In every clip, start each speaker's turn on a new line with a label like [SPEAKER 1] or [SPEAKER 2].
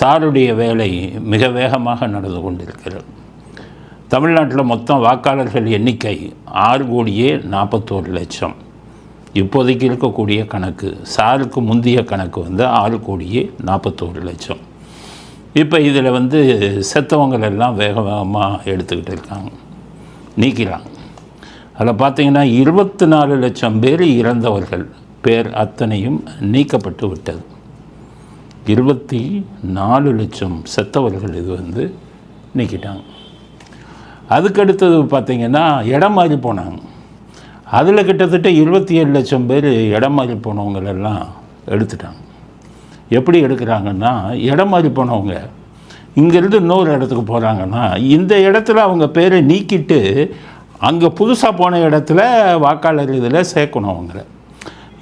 [SPEAKER 1] சாருடைய வேலை மிக வேகமாக நடந்து கொண்டிருக்கிறது. தமிழ்நாட்டில் மொத்தம் வாக்காளர்கள் எண்ணிக்கை ஆறு கோடியே நாற்பத்தோரு லட்சம். இப்போதைக்கு இருக்கக்கூடிய கணக்கு சாருக்கு முந்தைய கணக்கு வந்து ஆறு கோடியே நாற்பத்தோரு லட்சம். இப்போ இதில் வந்து செத்தவங்கள் எல்லாம் வேக வேகமாக எடுத்துக்கிட்டு இருக்காங்க. நீக்கிறாங்க. அதில் பார்த்தீங்கன்னா இருபத்தி நாலு லட்சம் பேர் இறந்தவர்கள். பேர் அத்தனையும் நீக்கப்பட்டு விட்டது. இருபத்தி நாலு லட்சம் செத்தவர்கள் இது வந்து நீக்கிட்டாங்க. அதுக்கடுத்தது பார்த்திங்கன்னா இடம் மாறி போனாங்க. அதில் கிட்டத்தட்ட இருபத்தி ஏழு லட்சம் பேர் இடம் மாறி போனவங்களெல்லாம் எடுத்துட்டாங்க. எப்படி எடுக்கிறாங்கன்னா இடம் மாறி போனவங்க இங்கேருந்து இன்னொரு இடத்துக்கு போகிறாங்கன்னா இந்த இடத்துல அவங்க பேரை நீக்கிட்டு அங்கே புதுசாக போன இடத்துல வாக்காளர் இதில் சேர்க்கணும் அவங்கள.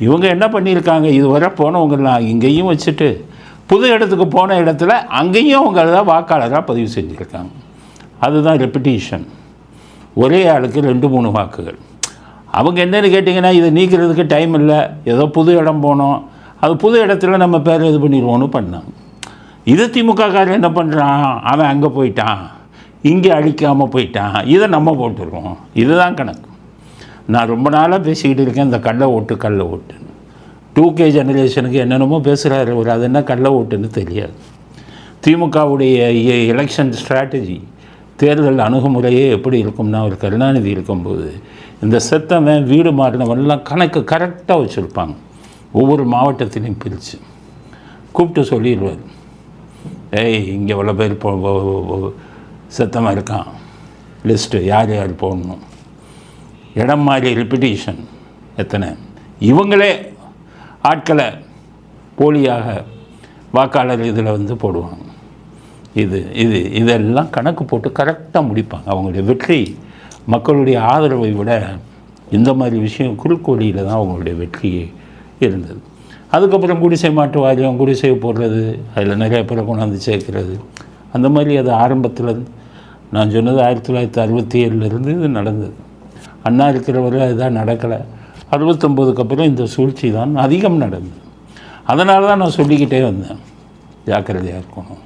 [SPEAKER 1] இவங்க என்ன பண்ணியிருக்காங்க? இதுவரை போனவங்கலாம் இங்கேயும் வச்சுட்டு புது இடத்துக்கு போன இடத்துல அங்கேயும் அவங்க தான் வாக்காளராக பதிவு செஞ்சுருக்காங்க. அதுதான் ரெப்பிட்டேஷன் ஒரே ஆளுக்கு ரெண்டு மூணு வாக்குகள். அவங்க என்னென்னு கேட்டிங்கன்னா இதை நீக்கிறதுக்கு டைம் இல்லை. ஏதோ புது இடம் போனோம். அது புது இடத்துல நம்ம பேர் இது பண்ணிடுவோன்னு பண்ணாங்க. இது திமுககாரன் என்ன பண்ணுறான் அவன் அங்கே போயிட்டான். இங்கே அழிக்காமல் போயிட்டான். இதை நம்ம போட்டுருவோம். இதுதான் கணக்கு. நான் ரொம்ப நாளாக பேசிக்கிட்டு இருக்கேன். இந்த கல்லை ஓட்டு கல்லை ஓட்டுன்னு. டூ கே ஜெனரேஷனுக்கு என்னென்னமோ பேசுகிறாரு ஒரு அது என்ன கள்ள ஓட்டுன்னு தெரியாது. திமுகவுடைய எலெக்ஷன் ஸ்ட்ராட்டஜி தேர்தல் அணுகுமுறையே எப்படி இருக்கும்னா ஒரு கருணாநிதி இருக்கும்போது இந்த செத்தவன் வீடு மாறினவன்லாம் கணக்கு கரெக்டாக வச்சுருப்பாங்க. ஒவ்வொரு மாவட்டத்திலையும் பிரித்து கூப்பிட்டு சொல்லிடுவார். ஏய் இங்கே இவ்வளோ பேர் போ செத்தமாக இருக்கான். லிஸ்ட்டு யார் யார் போடணும்? இடம் மாதிரி ரிப்பிட்டேஷன் எத்தனை? இவங்களே ஆட்களை போலியாக வாக்காளர் இதில் வந்து போடுவாங்க. இது இது இதெல்லாம் கணக்கு போட்டு கரெக்டாக முடிப்பாங்க. அவங்களுடைய வெற்றி மக்களுடைய ஆதரவை விட இந்த மாதிரி விஷயம் குறுக்கோடியில் தான் அவங்களுடைய வெற்றி இருந்தது. அதுக்கப்புறம் குடிசை மாட்டு வாரியம் குடிசை போடுறது அதில் நிறைய பேரை கொண்டாந்து சேர்க்கிறது. அந்த மாதிரி அது ஆரம்பத்தில் நான் சொன்னது ஆயிரத்தி தொள்ளாயிரத்தி அறுபத்தி ஏழுலேருந்து இது நடந்தது. அண்ணா இருக்கிறவரை இதுதான் நடக்கலை. அறுபத்தொம்போதுக்கு அப்புறம் இந்த சூழ்ச்சி தான் அதிகம் நடந்தது. அதனால தான் நான் சொல்லிக்கிட்டே வந்தேன். ஜாக்கிரதையாக இருக்கணும்.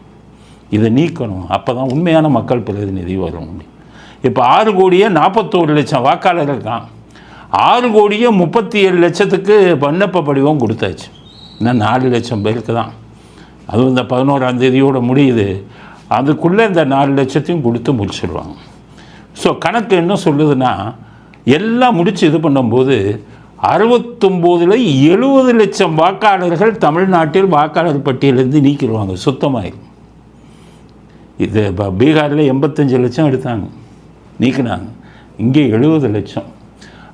[SPEAKER 1] இதை நீக்கணும். அப்போ தான் உண்மையான மக்கள் பிரதிநிதி வரும். இப்போ ஆறு கோடியே நாற்பத்தோரு லட்சம் வாக்காளர் இருக்கான். ஆறு கோடியே முப்பத்தி ஏழு லட்சத்துக்கு விண்ணப்ப படிவம் கொடுத்தாச்சு. இன்னும் நாலு லட்சம் பேருக்கு தான். அதுவும் இந்த பதினோராம் தேதியோடு முடியுது. அதுக்குள்ளே இந்த நாலு லட்சத்தையும் கொடுத்து முடிச்சிடுவாங்க ஸோ கணக்கு என்ன சொல்லுதுன்னா எல்லாம் முடித்து இது பண்ணும்போது அறுபத்தொம்போதில் எழுபது லட்சம் வாக்காளர்கள் தமிழ்நாட்டில் வாக்காளர் பட்டியலேருந்து நீக்கிடுவாங்க. சுத்தமாயிரும். இது இப்போ பீகாரில் எண்பத்தஞ்சு லட்சம் எடுத்தாங்க. நீக்கினாங்க. இங்கே எழுபது லட்சம்.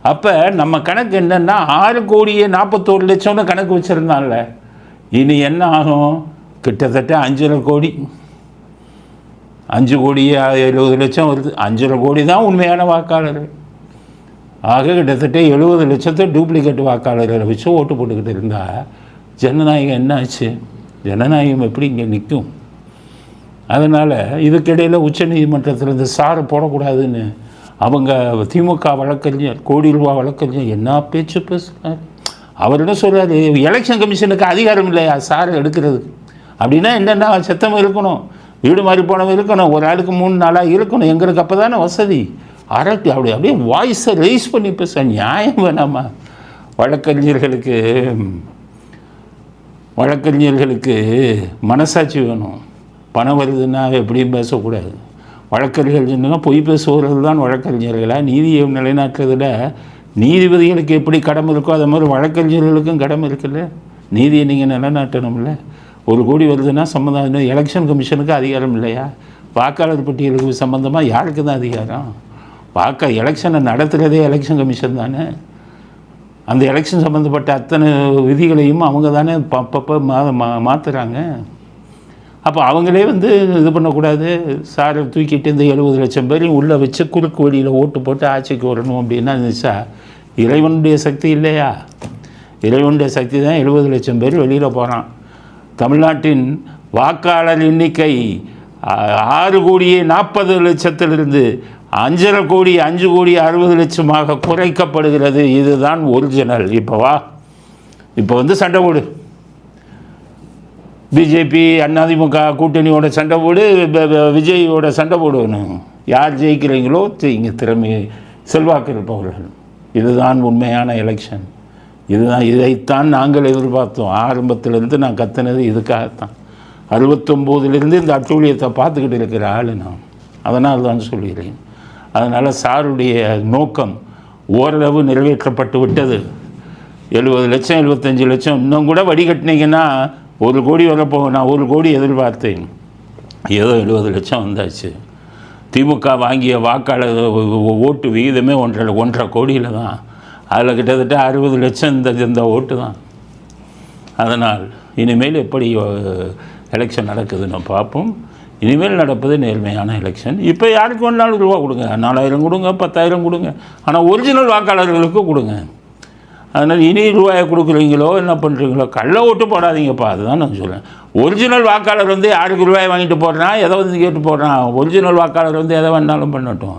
[SPEAKER 1] அப்போ நம்ம கணக்கு என்னென்னா ஆறு கோடியே நாற்பத்தோரு லட்சம்னு கணக்கு வச்சுருந்தான்ல இனி என்ன ஆகும்? கிட்டத்தட்ட அஞ்சரை கோடி. அஞ்சு கோடியே எழுபது லட்சம் வருது. அஞ்சரை கோடி தான் உண்மையான வாக்காளர்கள். ஆக கிட்டத்தட்ட எழுபது லட்சத்தை டூப்ளிகேட் வாக்காளர்களை வச்சு ஓட்டு போட்டுக்கிட்டு இருந்தால் ஜனநாயகம் என்ன ஆச்சு? ஜனநாயகம் எப்படி இங்கே நிற்கும் அதனால் இதுக்கிடையில் உச்சநீதிமன்றத்தில் இந்த சாறு போடக்கூடாதுன்னு அவங்க திமுக வழக்கறிஞர் கோடி ரூபா வழக்கறிஞர் என்ன பேச்சு பேசுகிறார் அவர் சொல்கிறார் எலெக்ஷன் கமிஷனுக்கு அதிகாரம் இல்லையா சார் எடுக்கிறதுக்கு? அப்படின்னா என்னென்னா செத்தம் இருக்கணும் வீடு மாதிரி போனவங்க இருக்கணும் ஒரு ஆளுக்கு மூணு நாளாக இருக்கணும் எங்களுக்கு அப்போ தானே வசதி? அரட்டி அப்படி அப்படியே வாய்ஸை ரைஸ் பண்ணி பேச நியாயம் வேணாமா? வழக்கறிஞர்களுக்கு வழக்கறிஞர்களுக்கு மனசாட்சி வேணும். பணம் வருதுன்னா எப்படியும் பேசக்கூடாது. வழக்கறிஞர்கள் பொய் பேசுபவர்கள் தான் வழக்கறிஞர்களாக நீதியை நிலைநாட்டுறதுல நீதிபதிகளுக்கு எப்படி கடமை இருக்கோ அதே மாதிரி வழக்கறிஞர்களுக்கும் கடமை இருக்குல்ல? நீதியை நீங்கள் நிலைநாட்டணும்ல. ஒரு கோடி வருதுன்னா சம்மந்தம் எலெக்ஷன் கமிஷனுக்கு அதிகாரம் இல்லையா? வாக்காளர் பட்டியலுக்கு சம்மந்தமாக யாருக்கு தான் அதிகாரம்? பார்க்க எலெக்ஷனை நடத்துகிறதே எலெக்ஷன் கமிஷன் தானே? அந்த எலெக்ஷன் சம்மந்தப்பட்ட அத்தனை விதிகளையும் அவங்க தானே அப்பப்போ மா மா மாற்றுறாங்க அப்போ அவங்களே வந்து இது பண்ணக்கூடாது. சாரை தூக்கிட்டு இந்த எழுபது லட்சம் பேரையும் உள்ளே வச்சு குறுக்கு வழியில் ஓட்டு போட்டு ஆட்சிக்கு வரணும் அப்படின்னா இருந்துச்சா இறைவனுடைய சக்தி இல்லையா? இறைவனுடைய சக்தி தான் எழுபது லட்சம் பேர் வெளியில் போகிறான் தமிழ்நாட்டின் வாக்காளர் எண்ணிக்கை ஆறு கோடியே நாற்பது லட்சத்திலிருந்து அஞ்சரை கோடி அஞ்சு கோடி அறுபது லட்சமாக குறைக்கப்படுகிறது. இதுதான் ஒரிஜினல். இப்போ வா. இப்போ வந்து சண்டை போடு. பிஜேபி அதிமுக கூட்டணியோட சண்டை போடு விஜயோட சண்டை போடுவேன் யார் ஜெயிக்கிறீங்களோ இங்கே திறமை செல்வாக்கு இருப்பவர்கள் இதுதான் உண்மையான எலெக்ஷன் இதுதான் இதைத்தான் நாங்கள் எதிர்பார்த்தோம். ஆரம்பத்திலேருந்து நான் கத்துனது இதுக்காகத்தான். அறுபத்தொம்போதுலேருந்து இந்த அட்டூழியத்தை பார்த்துக்கிட்டு இருக்கிற ஆள் நான். அதனால் தான் சொல்கிறேன். அதனால் சாருடைய நோக்கம் ஓரளவு நிறைவேற்றப்பட்டு விட்டது. எழுபது லட்சம் எழுபத்தஞ்சு லட்சம் இன்னும் கூட வடிகட்டினீங்கன்னா ஒரு கோடி வரப்போகும் நான் ஒரு கோடி எதிர்பார்த்தேன். ஏதோ எழுபது லட்சம் வந்தாச்சு. திமுக வாங்கிய வாக்காளர் ஓட்டு விகிதமே ஒன்றரை ஒன்றரை கோடியில் தான். அதில் கிட்டத்தட்ட அறுபது லட்சம் இந்த இந்த ஓட்டு தான். அதனால் இனிமேல் எப்படி எலெக்ஷன் நடக்குதுன்னு பார்ப்போம். இனிமேல் நடப்பது நேர்மையான எலெக்ஷன் இப்போ யாருக்கு வேணாலும் ரூபா கொடுங்க. நாலாயிரம் கொடுங்க பத்தாயிரம் கொடுங்க. ஆனால் ஒரிஜினல் வாக்காளர்களுக்கு கொடுங்க. அதனால் இனி ரூபாயை கொடுக்குறீங்களோ என்ன பண்ணுறீங்களோ கள்ள ஓட்டு போடாதீங்கப்பா. அதுதான் நான் சொல்கிறேன் ஒரிஜினல் வாக்காளர் வந்து யாருக்கு ரூபாய் வாங்கிட்டு போடுறான் எதை வந்து கேட்டு போடுறான் ஒரிஜினல் வாக்காளர் வந்து எதை வேணாலும் பண்ணட்டும்.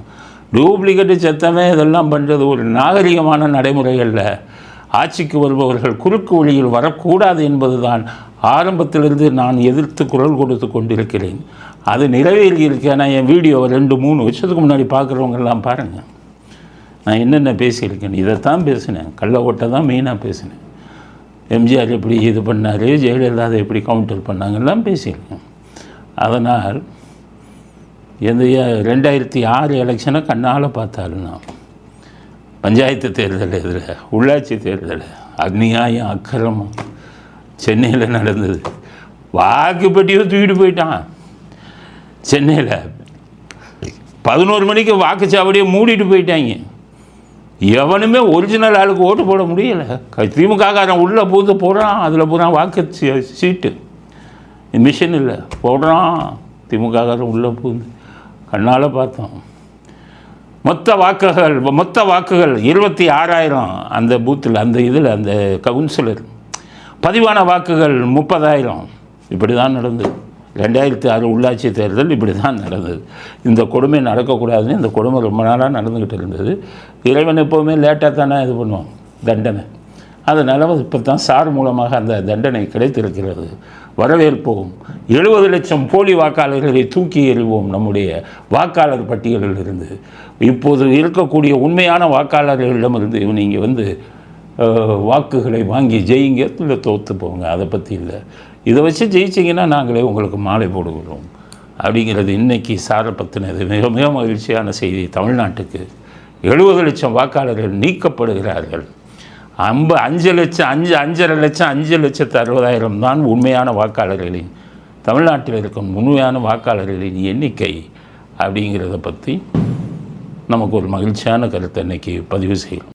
[SPEAKER 1] டூப்ளிகேட்டு செத்தமே இதெல்லாம் பண்ணுறது ஒரு நாகரிகமான நடைமுறைகளில். ஆட்சிக்கு வருபவர்கள் குறுக்கு வழியில் வரக்கூடாது என்பதுதான் ஆரம்பத்திலிருந்து நான் எதிர்த்து குரல் கொடுத்து கொண்டிருக்கிறேன். அது நிறைவேறி இருக்கேன் நான் என் வீடியோவை ரெண்டு மூணு வருஷத்துக்கு முன்னாடி பார்க்குறவங்கெல்லாம் பாருங்கள் நான் என்னென்ன பேசியிருக்கேன்? இதைத்தான் பேசினேன். கள்ள ஓட்டை தான் மெயினாக பேசினேன். எம்ஜிஆர் எப்படி இது பண்ணார்? ஜெயலலிதா எப்படி கவுண்டர் பண்ணாங்கெல்லாம் பேசியிருக்கேன். அதனால் எந்த ரெண்டாயிரத்தி ஆறு எலெக்ஷனை கண்ணால் பார்த்தாலும் நான் பஞ்சாயத்து தேர்தல் இதில் உள்ளாட்சி தேர்தல் அந்நியாயம் அக்கிரமம் சென்னையில் நடந்தது. வாக்குப்பட்டியோ தூக்கிட்டு போயிட்டான். சென்னையில் பதினோரு மணிக்கு வாக்குச்சாவடியை மூடிட்டு போயிட்டாங்க. எவனுமே ஒரிஜினல் ஆளுக்கு ஓட்டு போட முடியலை. திமுககாரன் உள்ளே பூந்து போடுறான் அதில் பூரா வாக்கு சீ- சீட்டு. மிஷின் இல்லை போடுறான். திமுககாரன் உள்ளே பூந்து கண்ணால் பார்த்தோம். மொத்த வாக்குகள் மொத்த வாக்குகள் இருபத்தி ஆறாயிரம் அந்த பூத்தில் அந்த இதில் அந்த கவுன்சிலர் பதிவான வாக்குகள் முப்பதாயிரம். இப்படி தான் நடந்தது. ரெண்டாயிரத்தி ஆறு உள்ளாட்சி தேர்தல் இப்படி தான் நடந்தது. இந்த கொடுமை நடக்கக்கூடாதுன்னு இந்த கொடுமை ரொம்ப நாளாக நடந்துக்கிட்டு இருந்தது. இறைவன் எப்போவுமே லேட்டாக தானே இது பண்ணுவான். தண்டனை. அதனால் இப்போ தான் சார் மூலமாக அந்த தண்டனை கிடைத்திருக்கிறது. வரவேற்போம். எழுபது லட்சம் போலி வாக்காளர்களை தூக்கி எறிவோம் நம்முடைய வாக்காளர் பட்டியலில் இருந்து இப்போது இருக்கக்கூடிய உண்மையான வாக்காளர்களிடமிருந்து நீங்கள் வந்து வாக்குகளை வாங்கி ஜெயிங்க இல்லை தோற்று போங்க அதை பற்றி இல்லை. இதை வச்சு ஜெயிச்சிங்கன்னா நாங்களே உங்களுக்கு மாலை போடுகிறோம். அப்படிங்கிறது இன்னைக்கு சாரை பற்றினது மிக மிக மகிழ்ச்சியான செய்தி தமிழ்நாட்டுக்கு. எழுபது லட்சம் வாக்காளர்கள் நீக்கப்படுகிறார்கள். ஐம்ப அஞ்சு லட்சம் அஞ்சு அஞ்சரை லட்சம் அஞ்சு லட்சத்து அறுபதாயிரம் தான் உண்மையான வாக்காளர்களின் தமிழ்நாட்டில் இருக்கும் உண்மையான வாக்காளர்களின் எண்ணிக்கை அப்படிங்கிறத பற்றி நமக்கு ஒரு மகிழ்ச்சியான கருத்தை இன்றைக்கி பதிவு செய்யணும்